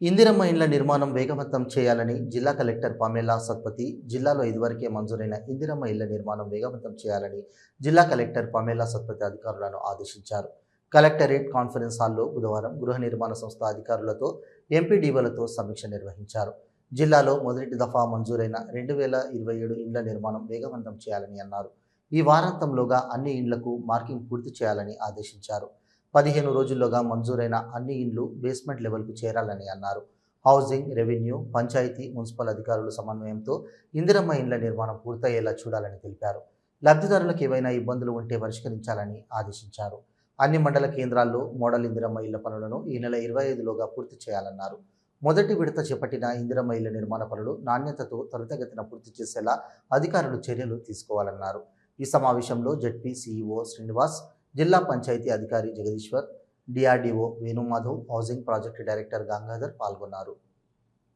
ఇందిరమ్మ ఇండ్ల నిర్మాణం వేగవంతం చేయాలని జిల్లా కలెక్టర్ పమేలా సత్పతి జిల్లాలో ఇదివరకే మంజూరైన ఇందిరమ్మ ఇళ్ళ నిర్మాణం వేగవంతం చేయాలని జిల్లా కలెక్టర్ పమేలా సత్పతి అధికారులను ఆదేశించారు. కలెక్టరేట్ కాన్ఫరెన్స్ హాల్లో బుధవారం గృహ నిర్మాణ సంస్థ అధికారులతో ఎంపీడీఓలతో సమీక్ష నిర్వహించారు. జిల్లాలో మొదటి దఫా మంజూరైన రెండు వేల ఇరవై ఏడు ఇండ్ల నిర్మాణం వేగవంతం చేయాలని అన్నారు. ఈ వారాంతంలోగా అన్ని ఇండ్లకు మార్కింగ్ పూర్తి చేయాలని ఆదేశించారు. పదిహేను రోజుల్లోగా మంజూరైన అన్ని ఇండ్లు బేస్మెంట్ లెవెల్కు చేరాలని అన్నారు. హౌసింగ్ రెవెన్యూ పంచాయతీ మున్సిపల్ అధికారుల సమన్వయంతో ఇందిరమ్మ ఇండ్ల నిర్మాణం పూర్తయ్యేలా చూడాలని తెలిపారు. లబ్ధిదారులకు ఏవైనా ఇబ్బందులు ఉంటే పరిష్కరించాలని ఆదేశించారు. అన్ని మండల కేంద్రాల్లో మోడల్ ఇందిరమ్మ ఇళ్ళ పనులను ఈ నెల ఇరవై ఐదులోగా పూర్తి చేయాలన్నారు. మొదటి విడత చేపట్టిన ఇందిరమ్మ ఇళ్ళ నిర్మాణ పనులు నాణ్యతతో త్వరితగతిన పూర్తి చేసేలా అధికారులు చర్యలు తీసుకోవాలన్నారు. ఈ సమావేశంలో జడ్పీ సీఈఓ శ్రీనివాస్ జిల్లా పంచాయతీ అధికారి Jagadishwar DRDO Venumadhav housing project director Gangadhar పాల్గొన్నారు.